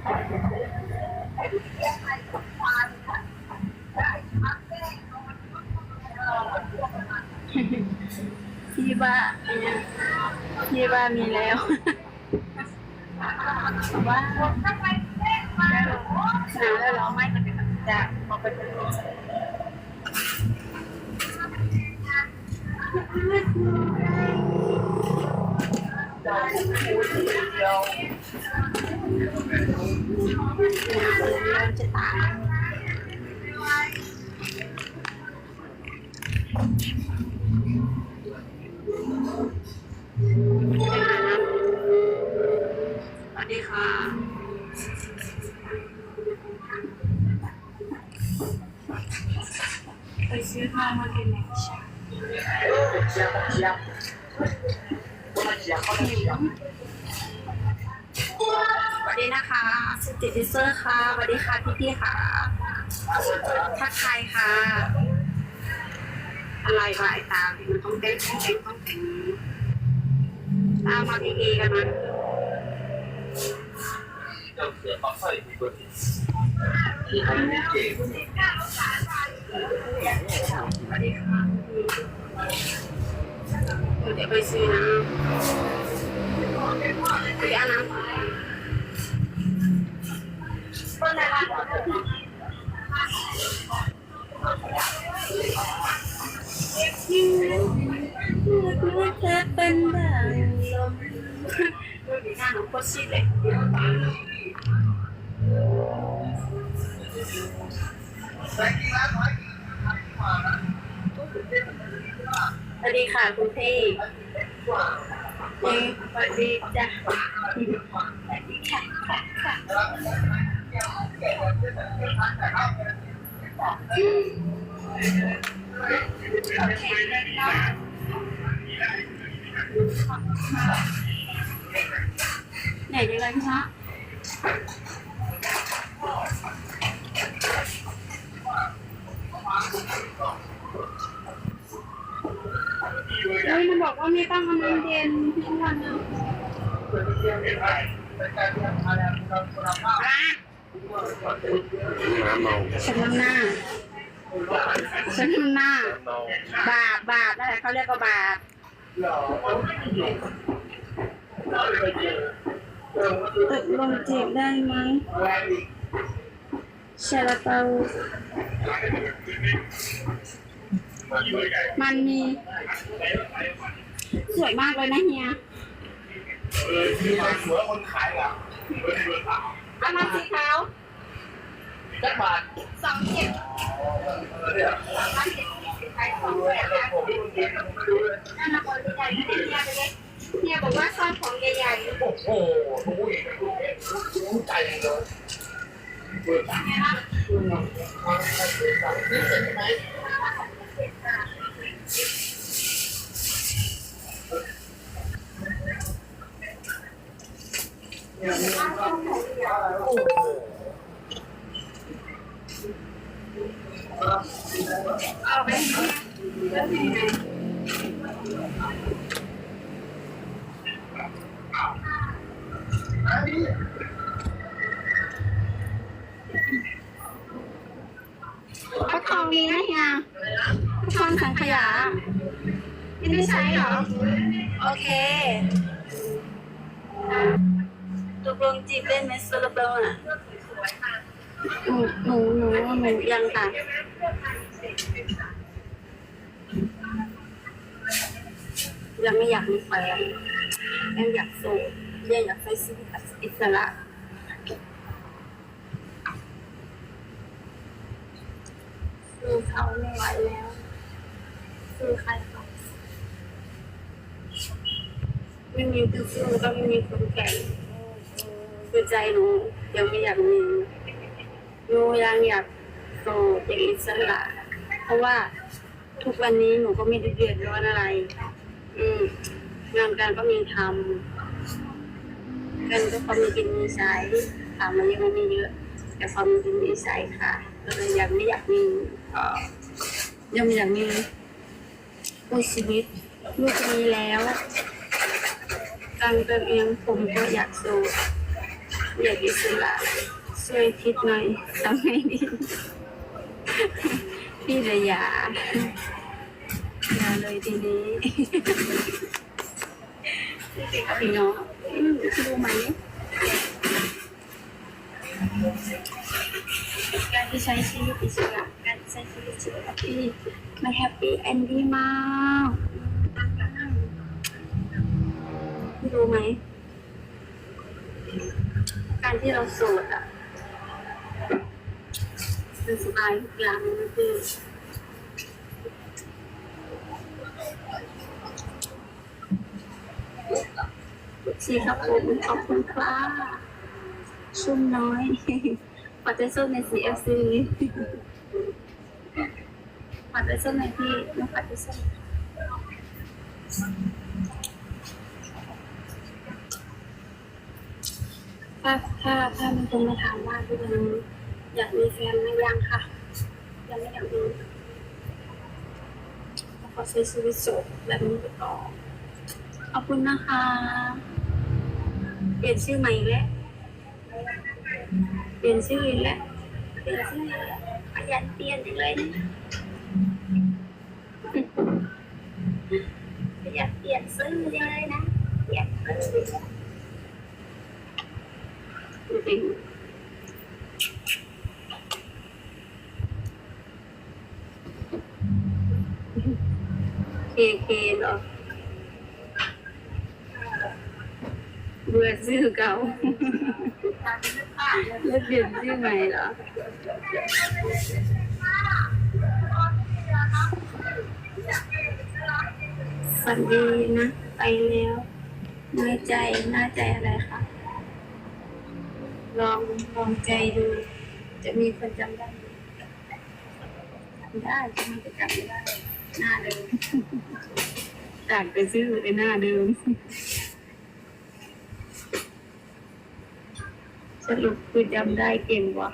พี่ว่าพี่ว่ามีแล้วว่าหนาวแล้วเร้องไม่จะเป็นจะออกไปเป็น จะตายสวัสดีค่ะไปซื้อข้ามากินในช ลืองข้าวเหลืองสวัสดีนะคะสิจิติเซอร์ค่ะสวัสดีค่ะพี่พี่ค่ะทักทายค่ะ อะไรไหวตามมันต้องเต้นต้องเต้นต้องเต้นตามมาดีๆกันนะสวัสดีค่ะ เดี๋ยวไปซื้อ สวัสดีค่ะคุณพี่เอ้ยสวัสดีจ้ะสวัสดีค่ะค่ะค่ะไหนดีเลยพี่ฮะเฮ้ยมันบอกว่าไม่ต้องเอาน้ำเย็นทุกวันนะอะ น้ำเมา ฉันน้ำหน้า ฉันน้ำหน้าเมาบาปบาปนั่นแหละเขาเรียกว่าบาปตกลงจีบได้ไหมชาลาเปามันมี สวยมากเลยนะเฮียมีอะไรสวยคนขายเหรอเอามาสีขาวจักบาทสองเจ็ดเนี่ยพันเจ็ดสิบขายสองเจ็ดนะผมไม่รู้เรื่องไม่รู้เลยนั่นนะคนใหญ่ไม่ได้เฮียไปเลยเฮียบอกว่าชอบของใหญ่ๆโอ้โหรู้เองรู้ใจเลย เปิดร้านนี่เสร็จไหมเอาไปก็ทองนี้นะเฮียก็ทองถังขยะไม่ได้ใช้เหรอ โอเค ตกลงจีบเล่นไหมโซลาเบลอะหนูหนูหนูหนูยังค่ะยังไม่อยากมีแฟนยังอยากโสดยังอยากใช้ชีวิตอิสระคือเขาไม่ไหวแล้ว คือใครเขาไม่มีคือสู้ก็ไม่มีคนแก่ คือใจหนูยังไม่อยากมีหนูยังอยากโสดอย่างอิสระเพราะว่าทุกวันนี้หนูก็ไม่ได้เดือดร้อนอะไร อืมงานการก็มีทำกันก็พอมีกินมีใช้ถามมันยังไม่มีเยอะ แต่พอมีกินมีใช้ค่ะก็เลยยังไม่อยากมีเอ่อยังไม่อยากมีคู่ชีวิตลูกมีแล้วการเป็นเองผมก็อยากโสด อยากอิสระช่วยคิดหน่อยทำไงดีพี่ระยาอย่าเลยทีนี้พี่น้องอืมดูไหมการที่ใช้ชีวิตอิสระการใช้ชีวิตอิสระที่มันแฮปปี้แอนดี้มากรู้ไหม การที่เราโสดอะมันสบายทุกอย่างมันคือชีครับผมขอบคุณครับชุ่มน้อยปัดใจส้มใน CFC ปัดใจส้มในพี่น้องปัดใจส้ม ถ้าถ้าถ้ามีคนมาถามว่าพี่ยังอยากมีแฟนไหมยังค่ะ ยังไม่อยากมีขอใช้ชีวิตโสดแบบนี้ไปก่อขอบคุณนะคะเปลี่ยนชื่อใหม่แล้วเปลี่ยนชื่ออีกแล้วเปลี่ยนชื่อขยันเปลี่ยนจังเลยนะขยันเปลี่ยนชื่อเลยนะเปลี่ยนชื่อ ริง เคเคเหรอเบื่อชื่อเก่าแล้วเปลี่ยนชื่อใหม่เหรอฝันดีนะ ไปแล้วน้อยใจน่าใจอะไรคะ ลองลองใจดู จะมีคนจำได้ไหมได้จะมีจะจำไม่ได้ หน้าเดิมจากไปซื้อไปหน้าเดิมสรุปคือจำได้เก่งกว่า